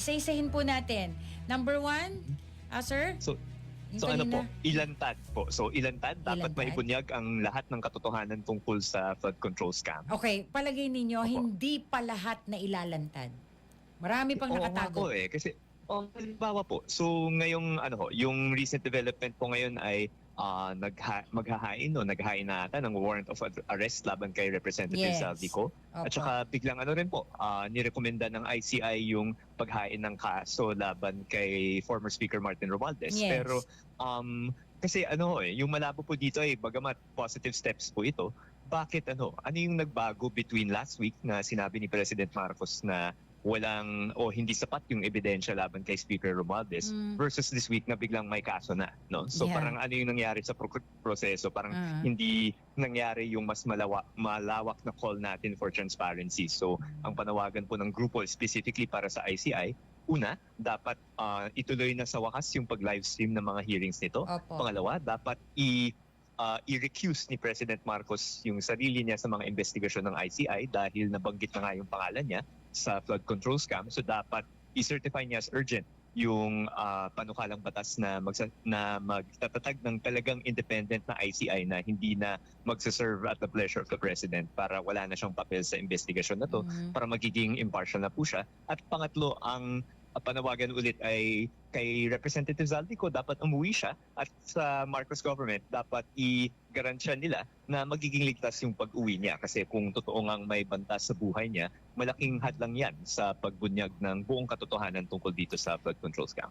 Isa-isahin po natin. Number one, ah, sir? So, so ano po, ilantad po. So ilantad, dapat Ilantad. maibunyag ang lahat ng katotohanan tungkol sa flood control scam. Okay, palagay ninyo, Opo. hindi pa lahat na ilalantad. Marami pang Oo nakatago. po eh, kasi oh, halimbawa po, so ngayong ano ho, yung recent development po ngayon ay ah, nagha, maghahain o naghain na ata ng warrant of arrest laban kay Representative Yes. Saldico. Opo. At saka biglang ano rin po, ah, nirekomenda ng ICI yung paghain ng kaso laban kay former Speaker Martin Romualdez. Yes. Pero um, kasi ano eh, yung malabo po dito ay bagamat positive steps po ito, bakit ano, ano yung nagbago between last week na sinabi ni President Marcos na walang o hindi sapat yung ebidensya laban kay Speaker Romualdez Mm. versus this week na biglang may kaso na, no? So Yeah. parang ano yung nangyari sa pro- proseso? Parang Ah. hindi nangyari yung mas malawa, malawak na call natin for transparency. So, ang panawagan po ng grupo specifically para sa ICI, una, dapat ah, ituloy na sa wakas yung pag-livestream ng mga hearings nito. Opo. Pangalawa, dapat i ah, i-recuse ni President Marcos yung sarili niya sa mga investigasyon ng ICI dahil nabanggit na nga yung pangalan niya sa flood control scam. So dapat i-certify niya as urgent yung ah, panukalang batas na magsa- na magtatatag ng talagang independent na ICI na hindi na magsaserve at the pleasure of the president para wala na siyang papel sa investigasyon na to Mm. para magiging impartial na po siya. At pangatlo, ang uh, panawagan ulit ay kay Representative Zaldico, dapat umuwi siya at sa Marcos government, dapat i-garansya nila na magiging ligtas yung pag-uwi niya. Kasi kung totoo ngang may banta sa buhay niya, malaking hadlang yan sa pagbunyag ng buong katotohanan tungkol dito sa flood control scam.